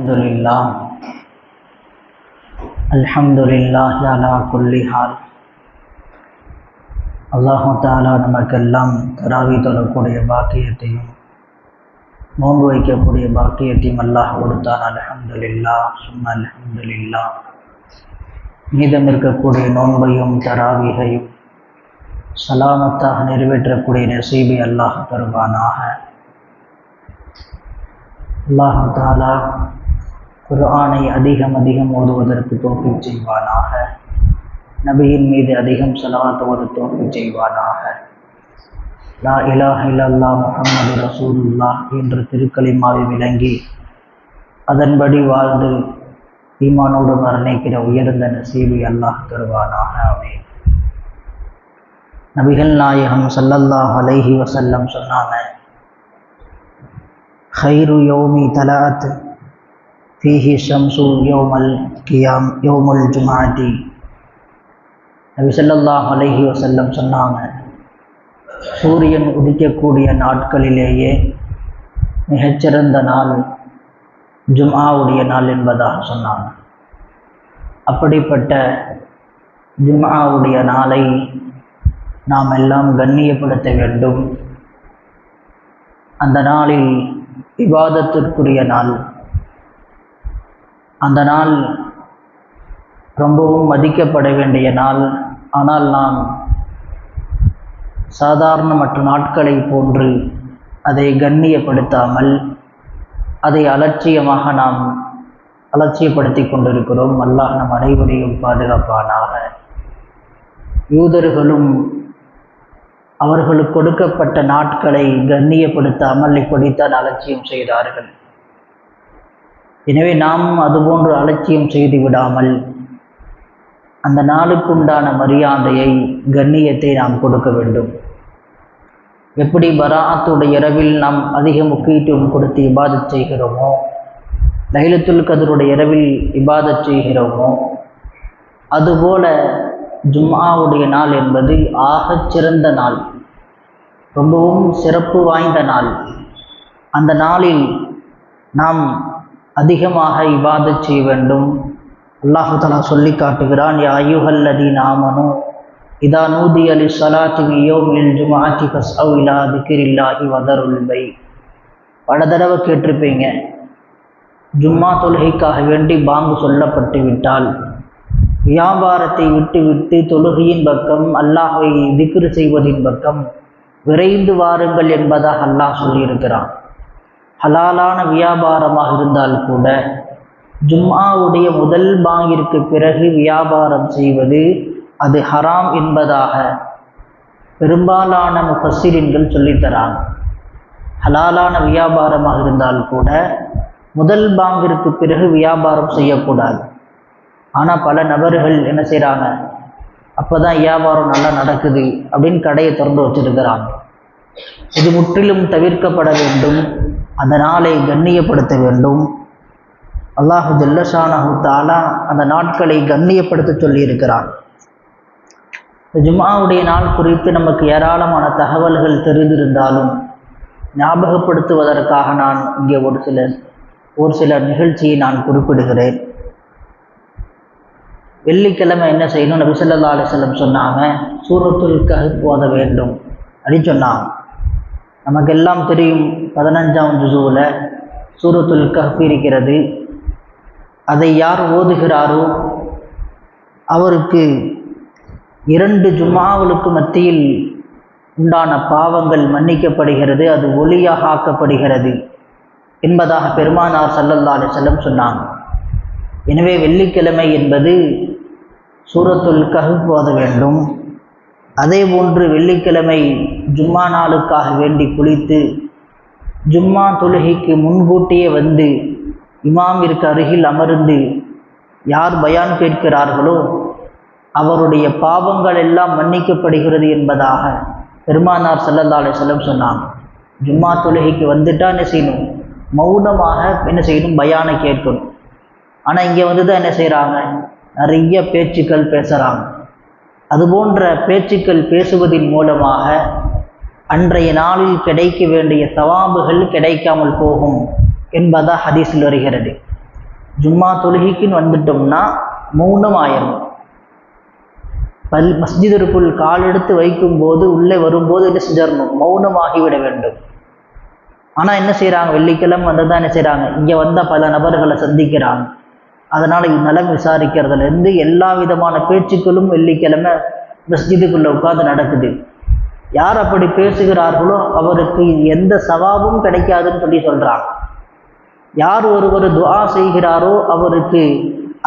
الحمد لله الحمد لله على كل حال அல்லாஹு தாலா நமக்கெல்லாம் தராவி தொழக்கூடிய பாக்கியத்தையும் நோன்பு வைக்கக்கூடிய பாக்கியத்தையும் அல்லாஹ் கொடுத்தான் அல்ஹம்துலில்லா சும்மா அல்ஹம்துலில்லா மீதம் இருக்கக்கூடிய நோன்பையும் தராவிகையும் சலாமத்தாக நிறைவேற்றக்கூடிய நசீபை அல்லாஹ் தருவானாக அல்லாஹு தாலா குர்ஆனை அதிகம் அதிகம் ஓதுவதற்கு தோப்பிச் செய்வானாக. நபியின் மீது அதிகம் செலவாத்துவது தோப்பிச் செய்வானாக. லா இலாஹ் இல்லல்லா முகமது ரசூலுல்லா என்ற திருக்கலிமாவை விளங்கி அதன்படி வாழ்ந்து ஈமானோடு மரணிக்கிற உயர்ந்த நசீபி அல்லாஹ் தருவானாக. அவை நபிகள் நாயகம் சல்லல்லாஹ் அலைஹி வசல்லம் சொன்னாங்க ஹைரு யோமி தலாத் ஃபீஹி ஷம்சு யோமல் கியாம் யோமுல் ஜுமாட்டி நபி சொல்லாஹ் அலஹி வசல்லம் சொன்னாங்க சூரியன் உதிக்கக்கூடிய நாட்களிலேயே மிகச்சிறந்த நாள் ஜும்ஆவுடைய நாள் என்பதாக சொன்னாங்க. அப்படிப்பட்ட ஜும்ஆவுடைய நாளை நாம் எல்லாம் கண்ணியப்படுத்த வேண்டும். அந்த நாளில் விவாதத்திற்குரிய நாள் அந்த நாள் ரொம்பவும் மதிக்கப்பட வேண்டிய நாள். ஆனால் நாம் சாதாரண மற்ற நாட்களை போன்று அதை கண்ணியப்படுத்தாமல் அதை அலட்சியமாக நாம் அலட்சியப்படுத்தி கொண்டிருக்கிறோம். அல்லாஹ் நம் அனைவரையும் பாதுகாப்பானாக. யூதர்களும் அவர்களுக்கு கொடுக்கப்பட்ட நாட்களை கண்ணியப்படுத்தாமல் இப்படித்தான் அலட்சியம் செய்தார்கள். எனவே நாம் அதுபோன்று அலட்சியம் செய்து விடாமல் அந்த நாளுக்குண்டான மரியாதையை கண்ணியத்தை நாம் கொடுக்க வேண்டும். எப்படி பராத்துடைய இரவில் நாம் அதிக முக்கியத்துவம் கொடுத்து இபாதத் செய்கிறோமோ லைலத்துல் கதருடைய இரவில் இபாதத் செய்கிறோமோ அதுபோல ஜும்மாவுடைய நாள் என்பது ஆகச் சிறந்த நாள் ரொம்பவும் சிறப்பு வாய்ந்த நாள். அந்த நாளில் நாம் அதிகமாக இபாதை செய்ய வேண்டும். அல்லாஹு தலா சொல்லி காட்டுகிறான் யா ஐயுஹல்லதி நாமனு இதா நூதி அலி சலாத்தி யோமில் ஜுமாத்தி ஃபஸ் இலா திகிரில்லாஹி வதருல் பை பல தடவை கேட்டிருப்பீங்க ஜும்மா தொழுகைக்காக வேண்டி பாங்கு சொல்லப்பட்டு விட்டால் வியாபாரத்தை விட்டுவிட்டு தொழுகையின் பக்கம் அல்லாஹை திக்ரு செய்வதின் பக்கம் விரைந்து வாருங்கள் என்பதாக அல்லாஹ் சொல்லியிருக்கிறான். ஹலாலான வியாபாரமாக இருந்தால் கூட ஜும்ஆவுடைய முதல் பாங்கிற்கு பிறகு வியாபாரம் செய்வது அது ஹராம் என்பதாக பெரும்பாலான முஃபசிரின்கள் சொல்லித்தராங்க. ஹலாலான வியாபாரமாக இருந்தால் கூட முதல் பாங்கிற்கு பிறகு வியாபாரம் செய்யக்கூடாது. ஆனால் பல நபர்கள் என்ன செய்கிறாங்க அப்போ தான் வியாபாரம் நல்லா நடக்குது அப்படின்னு கடையை திறந்து வச்சிருக்கிறாங்க. இது முற்றிலும் தவிர்க்கப்பட வேண்டும். அந்த நாளை கண்ணியப்படுத்த வேண்டும். அல்லாஹு ஜல்லஷானஹு தாலா அந்த நாட்களை கண்ணியப்படுத்த சொல்லியிருக்கிறான். ஜும்மாவுடைய நாள் குறித்து நமக்கு ஏராளமான தகவல்கள் தெரிந்திருந்தாலும் ஞாபகப்படுத்துவதற்காக நான் இங்கே ஒரு சில ஒரு சில நிகழ்ச்சியை நான் குறிப்பிடுகிறேன். வெள்ளிக்கிழமை என்ன செய்யணும்? நபிசல்லா அலிஸ்லம் சொன்னாங்க சூரத்துல் கஹப் ஓத வேண்டும் அப்படின்னு சொன்னாங்க. நமக்கெல்லாம் தெரியும் பதினஞ்சாம் ஜுசுவில் சூரத்துல் கஹப் இருக்கிறது. அதை யார் ஓதுகிறாரோ அவருக்கு இரண்டு ஜும்மாவுக்கு மத்தியில் உண்டான பாவங்கள் மன்னிக்கப்படுகிறது அது ஒளியாக ஆக்கப்படுகிறது என்பதாக பெருமானார் சல்லல்லா அலிசல்லம் சொன்னாங்க. எனவே வெள்ளிக்கிழமை என்பது சூரத்துல் கஹப் ஓத வேண்டும். அதே போன்று வெள்ளிக்கிழமை ஜும்மா நாளுக்காக வேண்டி குளித்து ஜும்மா தொழுகைக்கு முன்கூட்டியே வந்து இமாமிற்கு அருகில் அமர்ந்து யார் பயான் கேட்கிறார்களோ அவருடைய பாவங்கள் எல்லாம் மன்னிக்கப்படுகிறது என்பதாக பெருமானார் சல்லல்லா செல்லம் சொன்னாங்க. ஜும்மா தொழுகைக்கு வந்துட்டா என்ன செய்யணும்? மௌனமாக என்ன செய்யணும்? பயானை கேட்கணும். ஆனால் இங்கே வந்து தான் என்ன செய்கிறாங்க நிறைய பேச்சுக்கள் பேசுகிறாங்க அது போன்ற பேச்சுக்கள் பேசுவதன் மூலமாக அன்றைய நாளில் கிடைக்க வேண்டிய தவாம்புகள் கிடைக்காமல் போகும் என்பதா ஹதீஸில் வருகிறது. ஜும்மா தொழுகைக்குன்னு வந்துட்டோம்னா மௌனம் ஆயிரும். பல் மஸ்ஜிதிற்குள் கால் எடுத்து வைக்கும்போது உள்ளே வரும்போது என்ன செஞ்சிடணும்? மௌனமாகிவிட வேண்டும். ஆனால் என்ன செய்கிறாங்க வெள்ளிக்கிழமை வந்து தான் என்ன செய்கிறாங்க இங்கே வந்த பல நபர்களை சந்திக்கிறாங்க. அதனால் இந்நலம் விசாரிக்கிறதுலேருந்து எல்லா விதமான பேச்சுக்களும் வெள்ளிக்கிழமை மஸ்ஜிதுக்குள்ளே உட்காந்து நடக்குது. யார் அப்படி பேசுகிறார்களோ அவருக்கு எந்த சவாபும் கிடைக்காதுன்னு சொல்லி சொல்கிறாங்க யார் ஒருவர் துஆ செய்கிறாரோ அவருக்கு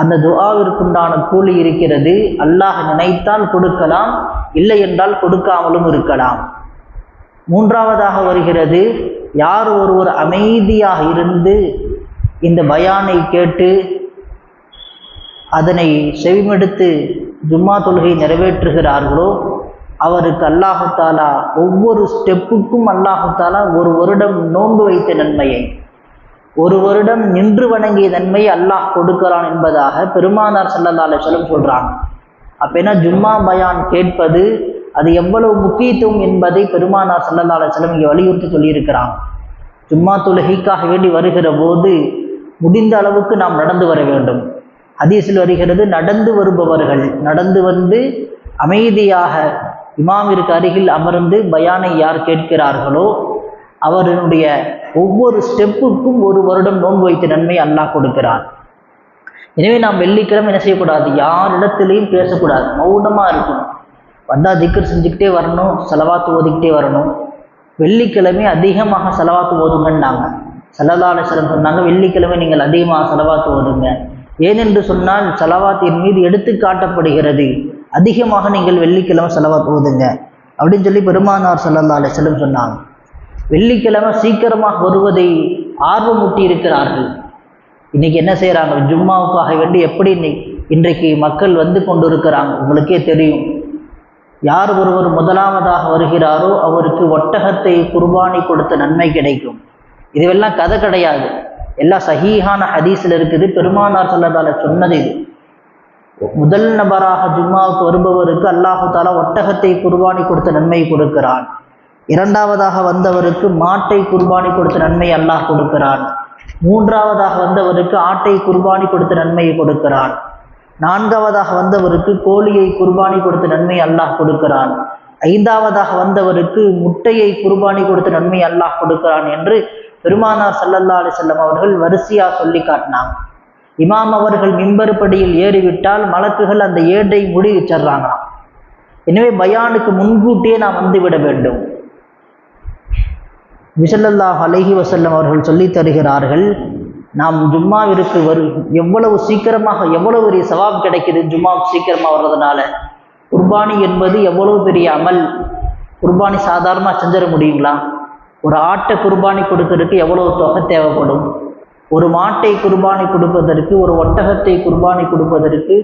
அந்த துஆவிற்குண்டான கூலி இருக்கிறது. அல்லாஹ் நினைத்தால் கொடுக்கலாம் இல்லை என்றால் கொடுக்காமலும் இருக்கலாம். மூன்றாவதாக வருகிறது யார் ஒருவர் அமைதியாக இருந்து இந்த பயானை கேட்டு அதனை செவிமெடுத்து ஜும்மா தொழுகை நிறைவேற்றுகிறார்களோ? அவருக்கு அல்லாஹாலா ஒவ்வொரு ஸ்டெப்புக்கும் அல்லாஹாலா ஒரு வருடம் நோன்பு வைத்த நன்மையை ஒரு வருடம் நின்று வணங்கிய நன்மையை அல்லாஹ் கொடுக்கிறான் என்பதாக பெருமானார் சல்லல்லா அலிஸ்லம் சொல்கிறாங்க அப்போ என்ன ஜும்மா பயான் கேட்பது அது எவ்வளவு முக்கியத்துவம் என்பதை பெருமானார் சல்லல்லா அலிஸ்லம் இங்கே வலியுறுத்தி சொல்லியிருக்கிறாங்க. ஜும்மா தொழுகைக்காக வேண்டி வருகிற போது முடிந்த அளவுக்கு நாம் நடந்து வர வேண்டும். ஹதீஸில் வருகிறது நடந்து வருபவர்கள் நடந்து வந்து அமைதியாக இமாமிற்கு அருகில் அமர்ந்து பயானை யார் கேட்கிறார்களோ அவருடைய ஒவ்வொரு ஸ்டெப்புக்கும் ஒரு வருடம் நோன்பு வைத்த நன்மை அல்லாஹ் கொடுக்கிறார் எனவே நாம் வெள்ளிக்கிழமை என்ன செய்யக்கூடாது? யாரிடத்துலையும் பேசக்கூடாது. மௌனமாக இருக்கணும். வந்தால் திக்கர் செஞ்சுக்கிட்டே வரணும் செலவாத்து ஓதிக்கிட்டே வரணும். வெள்ளிக்கிழமை அதிகமாக செலவாத்து ஓதுங்கன்னாங்க. செல்லதால சிலம் சொன்னாங்க வெள்ளிக்கிழமை நீங்கள் அதிகமாக செலவாத்து ஓதுங்க. ஏனென்று சொன்னால் செலவாத்தின் மீது எடுத்து காட்டப்படுகிறது. அதிகமாக நீங்கள் வெள்ளிக்கிழமை செலவாத்து ஓதுங்க. அப்படின்னு சொல்லி பெருமானார் சல்லல்லா அலிஸ்லம் சொன்னாங்க. வெள்ளிக்கிழமை சீக்கிரமாக வருவதை ஆர்வமூட்டி இருக்கிறார்கள். இன்றைக்கி என்ன செய்கிறாங்க ஜும்மாவுக்காக வேண்டி எப்படி இன்றைக்கு மக்கள் வந்து கொண்டு இருக்கிறாங்க உங்களுக்கே தெரியும். யார் ஒருவர் முதலாவதாக வருகிறாரோ அவருக்கு ஒட்டகத்தை குர்பானி கொடுத்த நன்மை கிடைக்கும். இதுவெல்லாம் கதை கிடையாது. எல்லாம் சஹீஹான ஹதீஸில் இருக்குது. பெருமானார் சொல்லதால சொன்னது இது. முதல் நபராக ஜும்மாவுக்கு வருபவருக்கு அல்லாஹு தாலா ஒட்டகத்தை குர்பானி கொடுத்த நன்மை கொடுக்கிறான். இரண்டாவதாக வந்தவருக்கு மாட்டை குர்பானி கொடுத்த நன்மை அல்லாஹ் கொடுக்கிறான். மூன்றாவதாக வந்தவருக்கு ஆட்டை குர்பானி கொடுத்த நன்மையை கொடுக்கிறான். நான்காவதாக வந்தவருக்கு கோழியை குர்பானி கொடுத்த நன்மை அல்லாஹ் கொடுக்கிறான். ஐந்தாவதாக வந்தவருக்கு முட்டையை குர்பானி கொடுத்த நன்மை அல்லாஹ் கொடுக்கிறான் என்று பெருமானார் சல்லல்லா அலி செல்லம் அவர்கள் வரிசையா சொல்லி காட்டினாங்க. இமாம் அவர்கள் மிம்பருப்படியில் ஏறிவிட்டால் மலக்குகள் அந்த ஏட்டை முடி வச்சிடுறாங்களாம். எனவே பயானுக்கு முன்கூட்டியே நாம் வந்துவிட வேண்டும். விசல்லல்லாஹ் அலஹி வசல்லம் அவர்கள் சொல்லித் தருகிறார்கள் நாம் ஜும்மாவிற்கு வரு எவ்வளவு சீக்கிரமாக எவ்வளவு பெரிய சவாப் கிடைக்குது ஜும்மாவுக்கு சீக்கிரமாக வர்றதுனால? குர்பானி என்பது எவ்வளவு பெரிய அமல்? குர்பானி சாதாரணமாக செஞ்சிட முடியுங்களா? ஒரு ஆட்டை குர்பானி கொடுக்கறதுக்கு எவ்வளவு தொகை தேவைப்படும்? ஒரு மாட்டை குர்பானி கொடுப்பதற்கு ஒரு ஒட்டகத்தை குர்பானி கொடுப்பதற்கு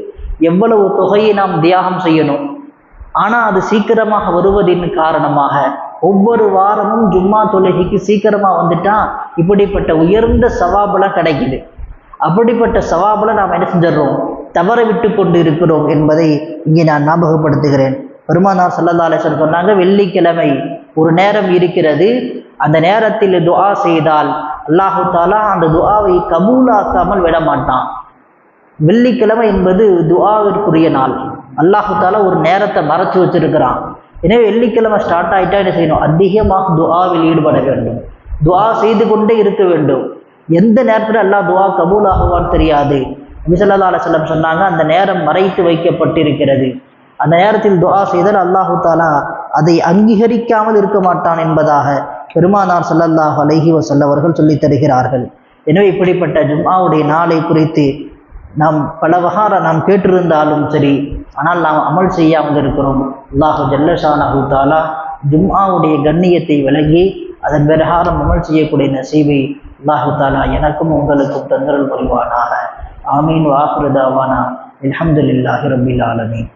எவ்வளவு தொகையை நாம் தியாகம் செய்யணும்? ஆனால் அது சீக்கிரமாக வருவதின் காரணமாக ஒவ்வொரு வாரமும் ஜும்மா தொழுகைக்கு சீக்கிரமாக வந்துட்டா இப்படிப்பட்ட உயர்ந்த சவாபெல்லாம் கிடைக்குது. அப்படிப்பட்ட சவாபெல்லாம் நாம் என்ன செஞ்சிடறோம்? தவற விட்டு கொண்டு இருக்கிறோம் என்பதை இங்கே நான் ஞாபகப்படுத்துகிறேன். பெருமானார் சல்லல்லா சொன்னாங்க வெள்ளிக்கிழமை ஒரு நேரம் இருக்கிறது அந்த நேரத்தில் துஆ செய்தால் அல்லாஹு தாலா அந்த துஆவை கபூலாக்காமல் விட மாட்டான் வெள்ளிக்கிழமை என்பது துஆவிற்குரிய நாள். அல்லாஹு தாலா ஒரு நேரத்தை மறைச்சு வச்சிருக்கிறான். எனவே வெள்ளிக்கிழமை ஸ்டார்ட் ஆகிட்டா என்ன செய்யணும்? அதிகமாக துஆவில் ஈடுபட வேண்டும். துஆ செய்து கொண்டே இருக்க வேண்டும். எந்த நேரத்தில் அல்லாஹ் துஆ கபூல் ஆகுவான்னு தெரியாது நபிசல்லா அலுவலம் சொன்னாங்க அந்த நேரம் மறைத்து வைக்கப்பட்டிருக்கிறது. அந்த நேரத்தில் துஆ செய்தால் அல்லாஹு தாலா அதை அங்கீகரிக்காமல் இருக்க மாட்டான் என்பதாக. பெருமானார் சல்லல்லாஹ் அலஹி வஸல்லம் அவர்கள் சொல்லித் தருகிறார்கள். எனவே இப்படிப்பட்ட ஜும்மாவுடைய நாளை குறித்து நாம் பல வகார நாம் கேட்டிருந்தாலும் சரி ஆனால் நாம் அமல் செய்யாமல் இருக்கிறோம். அல்லாஹு ஜல்லஷானஹு தாலா ஜும்மாவுடைய கண்ணியத்தை விலகி அதன் பிரகாரம் அமல் செய்யக்கூடிய நசீவை அல்லாஹு தாலா எனக்கும் உங்களுக்கும் தந்தரல் புரிவானாக. ஆமீன் வாஹிருதாவானா அல்ஹம்துலில்லாஹி ரபில் ஆலமீன்.